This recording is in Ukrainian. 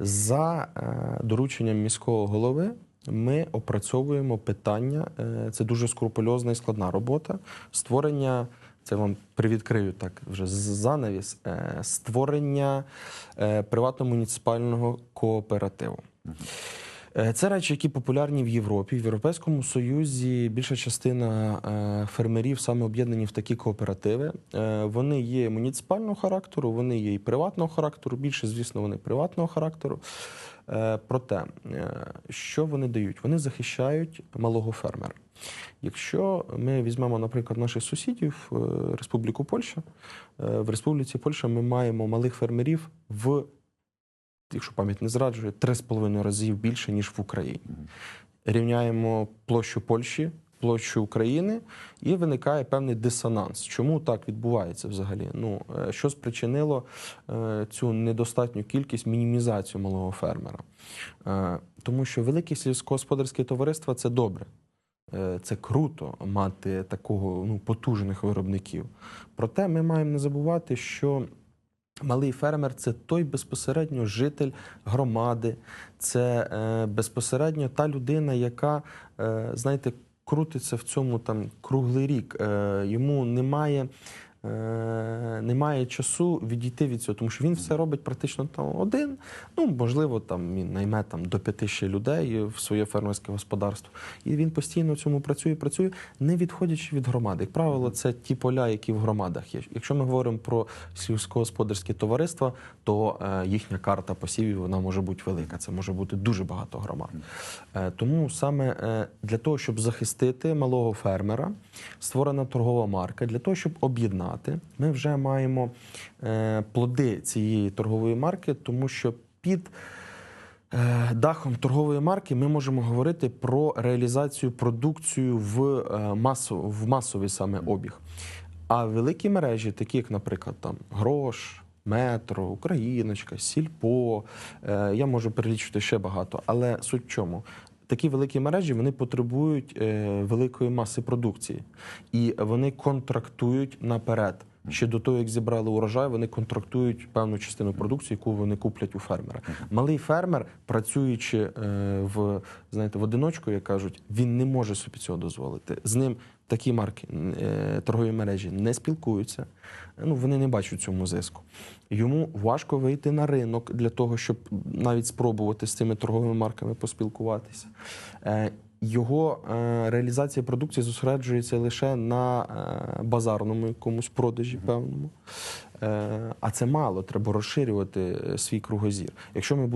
За е, дорученням міського голови ми опрацьовуємо питання. е, Це дуже скрупульозна і складна робота. Створення. Це вам привідкрию так вже занавіс. е, Створення приватно-муніципального кооперативу. Е, Це речі, які популярні в Європі. В Європейському Союзі більша частина е, фермерів саме об'єднані в такі кооперативи. Е, Вони є муніципального характеру, вони є і приватного характеру. Більше, звісно, вони приватного характеру. Проте, що вони дають? Вони захищають малого фермера. Якщо ми візьмемо, наприклад, наших сусідів, Республіку Польща, в Республіці Польща ми маємо малих фермерів в якщо пам'ять не зраджує, три з половиною разів більше, ніж в Україні. Рівняємо площу Польщі, площу України, і виникає певний дисонанс. Чому так відбувається взагалі? Ну, е, що спричинило е, цю недостатню кількість мінімізацію малого фермера? Е, Тому що великі сільськогосподарські товариства це добре. Це круто мати такого ну, потужних виробників. Проте ми маємо не забувати, що Малий фермер це той безпосередньо житель громади, це е, безпосередньо та людина, яка, е, знаєте, крутиться в цьому там круглий рік. Е, йому немає. Е, Немає часу відійти від цього, тому що він все робить практично там один. Ну можливо, там він найме там до п'яти ще людей в своє фермерське господарство, і він постійно в цьому працює, працює, не відходячи від громади. Як правило, це ті поля, які в громадах є. Якщо ми говоримо про сільськогосподарські товариства, то е, їхня карта посівів вона може бути велика. Це може бути дуже багато громад. Е, тому саме е, для того, щоб захистити малого фермера, створена торгова марка. Для того, щоб об'єднати, ми вже маємо е, плоди цієї торгової марки, тому що під е, дахом торгової марки ми можемо говорити про реалізацію продукцію в, е, масу, в масовий саме обіг. А великі мережі, такі як, наприклад, там Грош, Метро, Україночка, Сільпо, я можу перелічити ще багато, але суть в чому? Такі великі мережі вони потребують е, великої маси продукції, і вони контрактують наперед. Ще до того, як зібрали урожай, вони контрактують певну частину продукції, яку вони куплять у фермера. Малий фермер, працюючи е, в знаєте, в одиночку, як кажуть, він не може собі цього дозволити. З ним такі марки е, торгові мережі не спілкуються. Ну вони не бачать цьому зиску. Йому важко вийти на ринок для того, щоб навіть спробувати з цими торговими марками поспілкуватися. Е, його е, реалізація продукції зосереджується лише на базарному якомусь продажі певному. А це мало, треба розширювати свій кругозір. Якщо ми